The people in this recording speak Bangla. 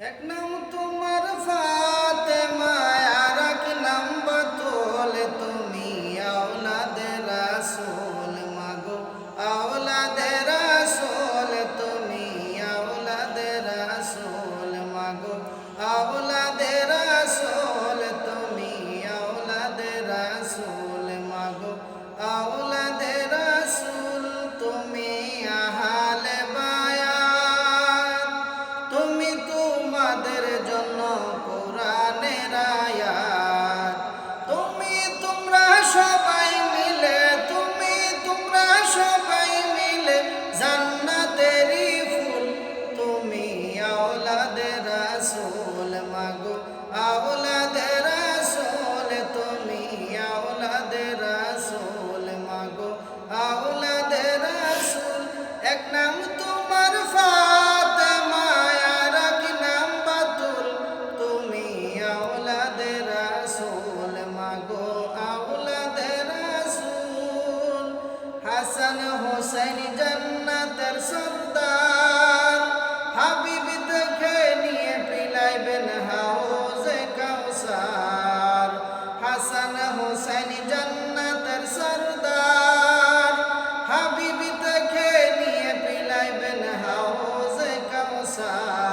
এক নাম ফাতেমা আর এক নাম বাতুল। তুমি আওলাদে রাসূল, মাগো আওলাদে রাসূল। তুমি আওলাদে রাসূল, মাগো আওলাদে রাসূল। তুমি আওলাদে রাসূল। হাসান হোসেন জান্নাতের সর্দার হাবিব দেখে নিয়ে পিলাইবেন হাউজে কাউসার হাসান হোসেন জান্নাতের সর্দার হাবিব দেখে নিয়ে পিলাইবেন হাউজে কাউসার